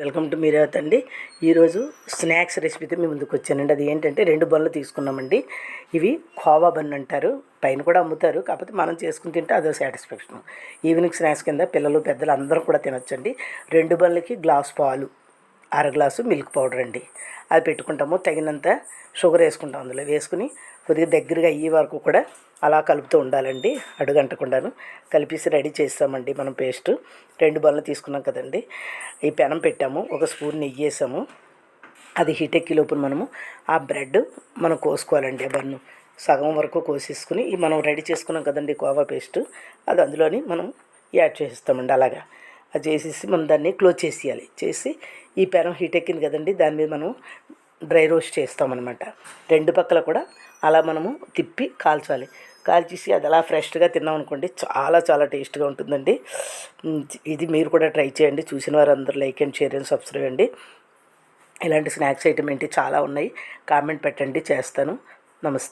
Welcome to మీరేవత్ అండి ఈరోజు snacks రెసిపీతో మీ ముందుకు వచ్చానండి. అది ఏంటంటే రెండు బన్నులు తీసుకున్నామండి. ఇవి కోవా బన్ అంటారు. పైన కూడా అమ్ముతారు. కాకపోతే మనం చేసుకుని తింటే అదో సాటిస్ఫాక్షన్. ఈవినింగ్ స్నాక్స్ కింద పిల్లలు పెద్దలు అందరూ కూడా తినొచ్చండి. రెండు బన్నులకి గ్లాస్ పాలు. అర గ్లాసు మిల్క్ పౌడర్ అండి. అది పెట్టుకుంటాము. తగినంత షుగర్ వేసుకుంటాం అందులో. వేసుకుని కొద్దిగా దగ్గరగా అయ్యే వరకు కూడా అలా కలుపుతూ ఉండాలండి. అడుగంటకుండాను. కలిపేసి రెడీ చేస్తామండి మనం పేస్ట్. రెండు బళ్ళు తీసుకున్నాం కదండి. ఈ పెనం పెట్టాము. ఒక స్పూన్ నెయ్యి వేసాము. అది హీట్ ఎక్కి లోపల మనము ఆ బ్రెడ్ మనం కోసుకోవాలండి ఆ బన్ను. సగం వరకు కోసేసుకుని మనం రెడీ చేసుకున్నాం కదండి కోవా పేస్ట్. అది అందులోని మనం యాడ్ చేసేస్తామండి అలాగా. అది చేసేసి మనం దాన్ని క్లోజ్ చేసేయాలి. చేసి ఈ పెనం హీట్ ఎక్కింది కదండి దాని మీద మనం డ్రై రోస్ట్ చేస్తామన్నమాట. రెండు పక్కల కూడా అలా మనము తిప్పి కాల్చాలి. కాల్చేసి అది అలా ఫ్రెష్గా తిన్నాం అనుకోండి చాలా చాలా టేస్ట్గా ఉంటుందండి. ఇది మీరు కూడా ట్రై చేయండి. చూసిన వారందరూ like and share and subscribe అండి ఇలాంటి స్నాక్స్ ఐటమ్ ఏంటి చాలా ఉన్నాయి. కామెంట్ పెట్టండి చేస్తాను. నమస్తే.